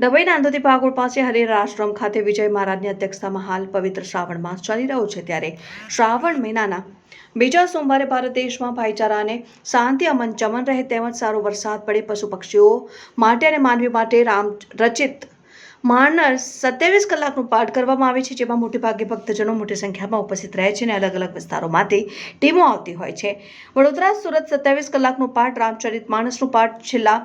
ડભોઈ નાંદોદી પાગોળ પાસે હરિહર આશ્રમ ખાતે વિજય મહારાજની અધ્યક્ષતામાં હાલ પવિત્ર શ્રાવણ માસ ચાલી રહ્યો છે ત્યારે શ્રાવણ મહિનાના બીજા સોમવારે ભારત દેશમાં ભાઈચારા અને શાંતિ અમન ચમન રહે તેમજ સારો વરસાદ પડે પશુ પક્ષીઓ માટે અને માનવી માટે રામ રચિત માનસ સત્યાવીસ કલાકનું પાઠ કરવામાં આવે છે, જેમાં મોટેભાગે ભક્તજનો મોટી સંખ્યામાં ઉપસ્થિત રહે છે અને અલગ અલગ વિસ્તારોમાંથી ટીમો આવતી હોય છે. વડોદરા સુરત સત્યાવીસ કલાકનું પાઠ, રામચરિત માણસનું પાઠ, છેલ્લા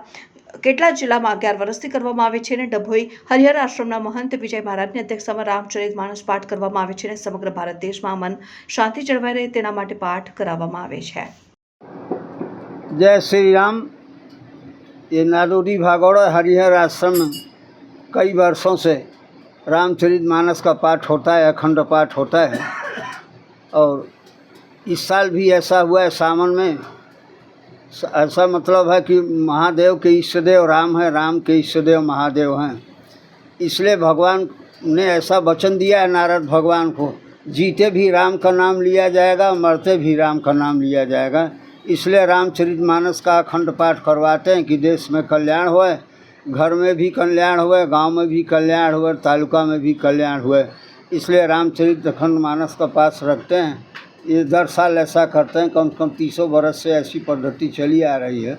કેટલાક જિલ્લામાં અગિયાર વર્ષથી કરવામાં આવે છે અને ડભોઈ હરિહર આશ્રમના મહંત વિજય મહારાજની અધ્યક્ષતામાં રામચરિત માનસ પાઠ કરવામાં આવે છે અને સમગ્ર ભારત દેશમાં અમન શાંતિ જળવાઈ રહે તેના માટે પાઠ કરાવવામાં આવે છે जय श्री राम ये नादोदी भागौड़ा हरिहर आश्रम में कई वर्षों से रामचरित मानस का पाठ होता है अखंड पाठ होता है और इस साल भी ऐसा हुआ है सावन में ऐसा मतलब है कि महादेव के इष्टदेव राम है, राम के इष्टदेव महादेव हैं। इसलिए भगवान ने ऐसा वचन दिया है नारद भगवान को, जीते भी राम का नाम लिया जाएगा, मरते भी राम का नाम लिया जाएगा। इसलिए रामचरित मानस का अखंड पाठ करवाते हैं कि देश में कल्याण होए, घर में भी कल्याण हुए, गाँव में भी कल्याण हुए, तालुका में भी कल्याण हुए। इसलिए रामचरित अखंड मानस का पास रखते हैं। ये दर साल ऐसा करते हैं, कम से कम तीसों बरस से ऐसी पद्धति चली आ रही है।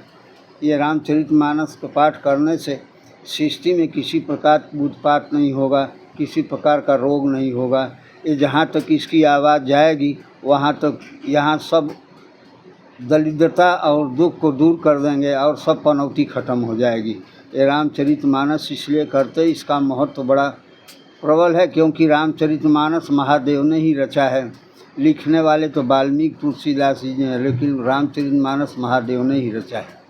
ये रामचरित मानस का पाठ करने से सृष्टि में किसी प्रकार उत्पात नहीं होगा, किसी प्रकार का रोग नहीं होगा। ये जहाँ तक इसकी आवाज़ जाएगी, वहाँ तक यहाँ सब दरिद्रता और दुख को दूर कर देंगे और सब पनौती खत्म हो जाएगी। ये रामचरित मानस इसलिए करते इसका महत्व तो बड़ा प्रबल है, क्योंकि रामचरित मानस महादेव ने ही रचा है। लिखने वाले तो वाल्मीकि, तुलसीदास जी हैं, लेकिन रामचरित मानस महादेव ने ही रचा है।